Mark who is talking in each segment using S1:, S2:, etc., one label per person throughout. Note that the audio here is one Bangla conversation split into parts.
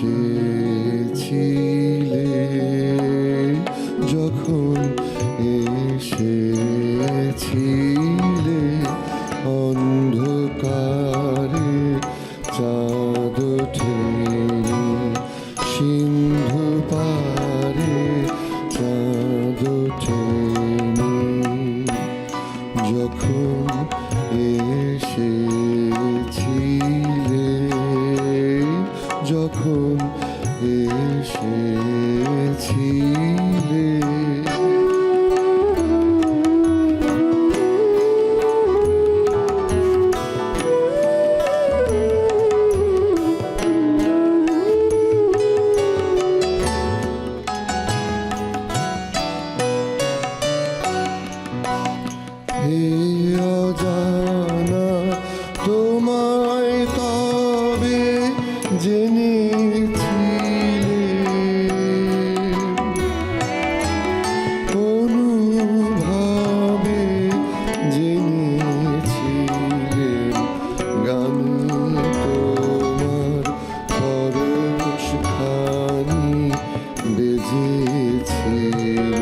S1: এসেছিলে যখন এসেছিলে অন্য যখন এসেছিলে। হে অজানা তোমায় তবে জেনেছিলে অনুভবে জেনেছিলেন গান তোমার পরশ খানি বেজেছিল।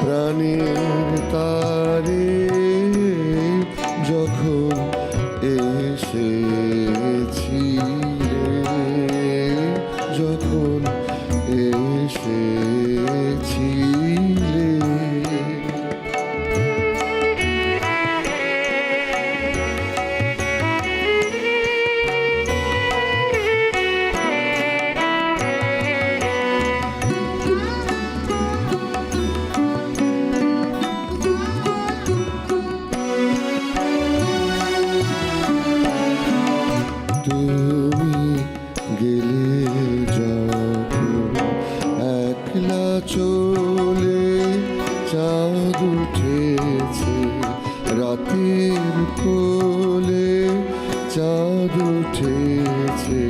S1: প্রাণের তারে যখন চাঁদ উঠেছে রাতের চাঁদ উঠেছে।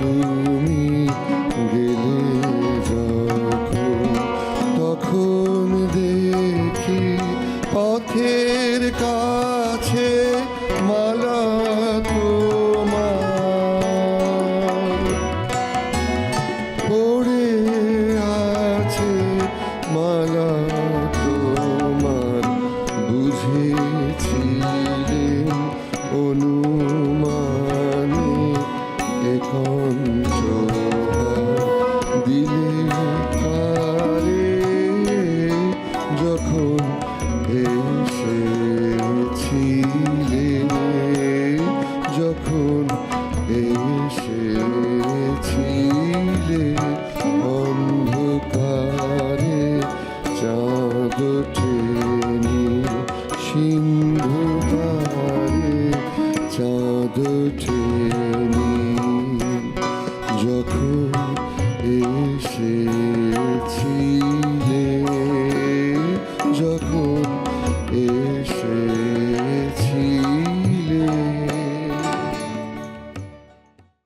S1: তুমি যখন তখন পথের কাছে পড়ে আছে মালা তোমার বুঝেছিলেন অনুমানে সিন্ধু পারে চাঁদ ঠেলি যখন এসেছিলে যখন এসেছি